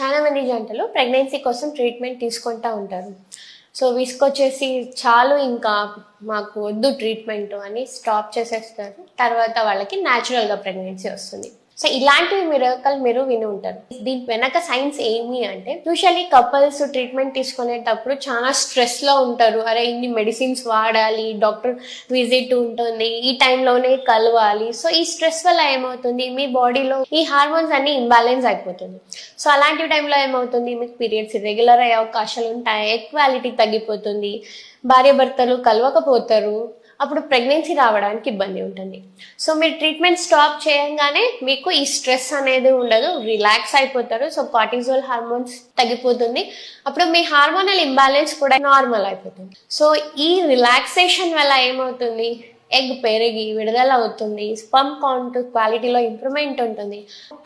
చాలా మంది జంటలు ప్రెగ్నెన్సీ కోసం ట్రీట్మెంట్ తీసుకుంటూ ఉంటారు. సో విసుకొచ్చేసి చాలు ఇంకా మాకు వద్దు ట్రీట్మెంట్ అని స్టాప్ చేసేస్తారు. తర్వాత వాళ్ళకి న్యాచురల్గా ప్రెగ్నెన్సీ వస్తుంది. సో ఇలాంటివి మిరకల్ మీరు విని ఉంటారు. దీని వెనక సైన్స్ ఏమి అంటే యూజువలీ కపుల్స్ ట్రీట్మెంట్ తీసుకునేటప్పుడు చాలా స్ట్రెస్లో ఉంటారు. అరే ఇన్ని మెడిసిన్స్ వాడాలి డాక్టర్ విజిట్ ఉంటుంది ఈ టైంలోనే కలవాలి. సో ఈ స్ట్రెస్ వల్ల ఏమవుతుంది? మీ బాడీలో ఈ హార్మోన్స్ అన్ని ఇంబ్యాలెన్స్ అయిపోతుంది. సో అలాంటి టైంలో ఏమవుతుంది? మీకు పీరియడ్స్ ఇర్రెగ్యులర్ అయ్యే అవకాశాలు ఉంటాయి ఎక్వాలిటీ తగ్గిపోతుంది భార్య భర్తలు కలవకపోతారు అప్పుడు ప్రెగ్నెన్సీ రావడానికి ఇబ్బంది ఉంటుంది. సో మీరు ట్రీట్మెంట్ స్టాప్ చేయంగానే మీకు ఈ స్ట్రెస్ అనేది ఉండదు. రిలాక్స్ అయిపోతారు. సో కార్టిజోల్ హార్మోన్స్ తగ్గిపోతుంది. అప్పుడు మీ హార్మోనల్ ఇంబ్యాలెన్స్ కూడా నార్మల్ అయిపోతుంది. సో ఈ రిలాక్సేషన్ వల్ల ఏమవుతుంది? ఎగ్ పెరిగి విడుదల అవుతుంది. స్పమ్ కౌంట్ క్వాలిటీలో ఇంప్రూవ్మెంట్ ఉంటుంది.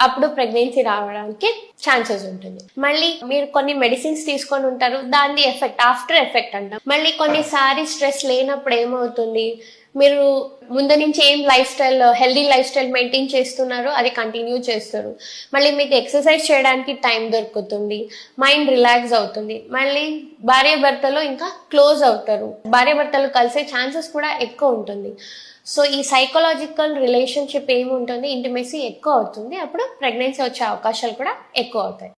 అప్పుడు ప్రెగ్నెన్సీ రావడానికి ఛాన్సెస్ ఉంటుంది. మళ్ళీ మీరు కొన్ని మెడిసిన్స్ తీసుకొని ఉంటారు దాని ఎఫెక్ట్ ఆఫ్టర్ ఎఫెక్ట్ అంటాం. మళ్ళీ కొన్నిసారి స్ట్రెస్ లేనప్పుడు ఏమవుతుంది? మీరు ముందు నుంచి ఏం lifestyle healthy lifestyle maintain చేస్తున్నారో అది కంటిన్యూ చేస్తారు. మళ్ళీ మీకు ఎక్సర్సైజ్ చేయడానికి టైం దొరుకుతుంది. మైండ్ రిలాక్స్ అవుతుంది. మళ్ళీ భార్య భర్తలు ఇంకా క్లోజ్ అవుతారు. భార్య భర్తలు కలిసే ఛాన్సెస్ కూడా ఎక్కువ ఉంటుంది. సో ఈ సైకలాజికల్ రిలేషన్షిప్ ఏమి ఉంటుంది ఇంటిమేసీ ఎక్కువ అవుతుంది. అప్పుడు ప్రెగ్నెన్సీ వచ్చే అవకాశాలు కూడా ఎక్కువ అవుతాయి.